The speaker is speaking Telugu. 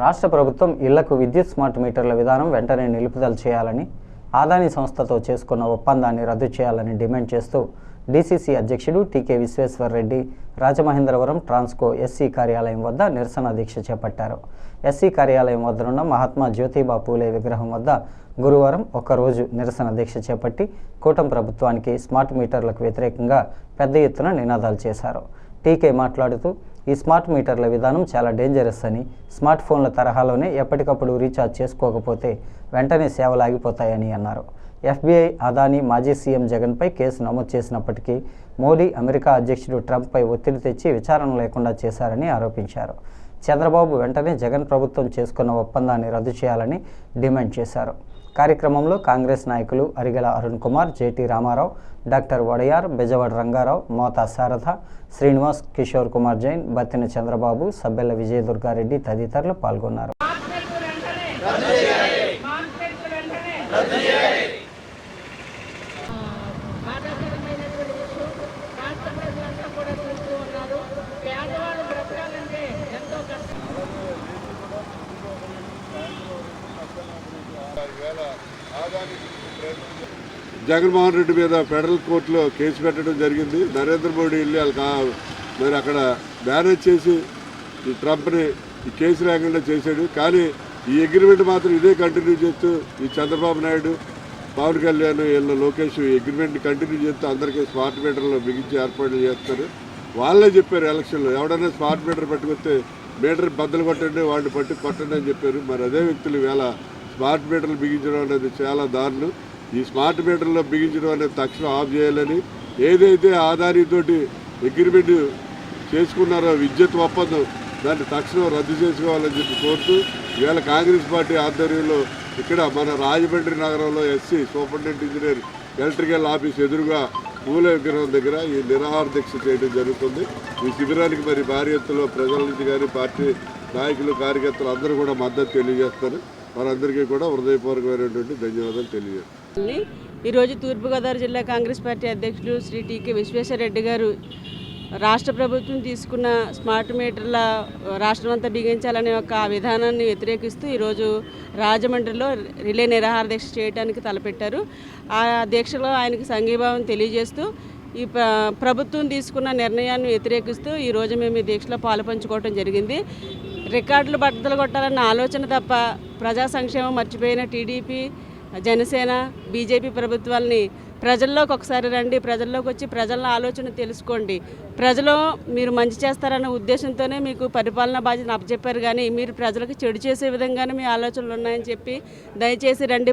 రాష్ట్ర ప్రభుత్వం ఇళ్ళకు విద్యుత్ స్మార్ట్ మీటర్ల విధానం వెంటనే నిలుపుదల చేయాలని ఆదాని సంస్థతో చేసుకున్న ఒప్పందాన్ని రద్దు చేయాలని డిమాండ్ చేస్తూ డీసీసీ అధ్యక్షుడు T K Vishweshwar Reddy Rajamahendravaram Transco SE కార్యాలయం వద్ద నిరసన దీక్ష చేపట్టారు. ఎస్సీ కార్యాలయం వద్దనున్న మహాత్మా జ్యోతిబా పూలే విగ్రహం వద్ద గురువారం ఒక్కరోజు నిరసన దీక్ష చేపట్టి కూటమి ప్రభుత్వానికి స్మార్ట్ మీటర్లకు వ్యతిరేకంగా పెద్ద ఎత్తున నినాదాలు చేశారు. టీకే మాట్లాడుతూ ఈ స్మార్ట్ మీటర్ల విధానం చాలా డేంజరస్ అని స్మార్ట్ ఫోన్ల తరహాలోనే ఎప్పటికప్పుడు రీఛార్జ్ చేసుకోకపోతే వెంటనే సేవలు ఆగిపోతాయని అన్నారు. ఎఫ్బీఐ అదానీ మాజీ సీఎం జగన్పై కేసు నమోదు చేసినప్పటికీ మోడీ అమెరికా అధ్యక్షుడు ట్రంప్పై ఒత్తిడి తెచ్చి విచారణ లేకుండా చేశారని ఆరోపించారు. చంద్రబాబు వెంటనే జగన్ ప్రభుత్వం చేసుకున్న ఒప్పందాన్ని రద్దు చేయాలని డిమాండ్ చేశారు. కార్యక్రమంలో కాంగ్రెస్ నాయకులు Arigala Arun Kumar J T Rama Rao doctor Vadayar Bezawada Ranga Rao Motha Sarada Srinivas Kishore Kumar Jain Battina Chandrababu Sabbella Vijayadurgareddy తదితరులు పాల్గొన్నారు. జగన్మోహన్ రెడ్డి మీద ఫెడరల్ కోర్టులో కేసు పెట్టడం జరిగింది. నరేంద్ర మోడీ వెళ్ళి వాళ్ళకి మరి అక్కడ మేనేజ్ చేసి ఈ ట్రంప్ని ఈ కేసు లేకుండా చేశాడు. కానీ ఈ అగ్రిమెంట్ మాత్రం ఇదే కంటిన్యూ చేస్తూ ఈ చంద్రబాబు నాయుడు పవన్ కళ్యాణ్ వీళ్ళ లోకేష్ ఈ అగ్రిమెంట్ కంటిన్యూ చేస్తూ అందరికీ స్మార్ట్ మీటర్లు బిగించి ఏర్పాట్లు చేస్తారు వాళ్ళే చెప్పారు ఎలక్షన్లో ఎవడైనా స్మార్ట్ మీటర్ పట్టుకొస్తే మీటర్ బద్దలు కొట్టండి వాడిని పట్టి కొట్టండి అని చెప్పారు. మరి అదే వ్యక్తులు వేళ స్మార్ట్ మీటర్లు బిగించడం అనేది చాలా దారుణం. ఈ స్మార్ట్ మీటర్లో బిగించడం అనేది తక్షణం ఆఫ్ చేయాలని ఏదైతే ఆధారితోటి అగ్రిమెంట్ చేసుకున్నారో విద్యుత్ ఒప్పందం దాన్ని తక్షణం రద్దు చేసుకోవాలని చెప్పి కోరుతూ ఇవాళ కాంగ్రెస్ పార్టీ ఆధ్వర్యంలో ఇక్కడ మన రాజమండ్రి నగరంలో SE superintendent engineer electrical office ఎదురుగా పూల విగ్రహం దగ్గర ఈ నిరాహార దీక్ష చేయడం జరుగుతుంది. ఈ శిబిరానికి మరి భారీ ఎత్తులో ప్రజల నుంచి కానీ పార్టీ నాయకులు కార్యకర్తలు అందరూ కూడా మద్దతు తెలియజేస్తారు వారందరికీ కూడా హృదయపూర్వకమైనటువంటి ధన్యవాదాలు తెలియజేస్తాను. ఈరోజు తూర్పుగోదావరి జిల్లా కాంగ్రెస్ పార్టీ అధ్యక్షుడు శ్రీ టీకే విశ్వేశ్వరరెడ్డి గారు రాష్ట్ర ప్రభుత్వం తీసుకున్న స్మార్ట్ మీటర్ల రాష్ట్రం అంతా బిగించాలనే ఒక విధానాన్ని వ్యతిరేకిస్తూ ఈరోజు రాజమండ్రిలో రిలే నిరాహార దీక్ష చేయడానికి తలపెట్టారు. ఆ దీక్షలో ఆయనకి సంఘీభావం తెలియజేస్తూ ఈ ప్రభుత్వం తీసుకున్న నిర్ణయాన్ని వ్యతిరేకిస్తూ ఈరోజు మేము ఈ దీక్షలో పాలుపంచుకోవడం జరిగింది. రికార్డులు బద్దలు కొట్టాలన్న ఆలోచన తప్ప ప్రజా సంక్షేమం మర్చిపోయిన టీడీపీ జనసేన బీజేపీ ప్రభుత్వాల్ని ప్రజల్లోకి ఒకసారి రండి ప్రజల్లోకి వచ్చి ప్రజల ఆలోచన తెలుసుకోండి. ప్రజలు మీరు మంచి చేస్తారన్న ఉద్దేశంతోనే మీకు పరిపాలన బాధ్యత అప్పచెప్పారు కానీ మీరు ప్రజలకు చెడు చేసే విధంగానే మీ ఆలోచనలు ఉన్నాయని చెప్పి దయచేసి రండి.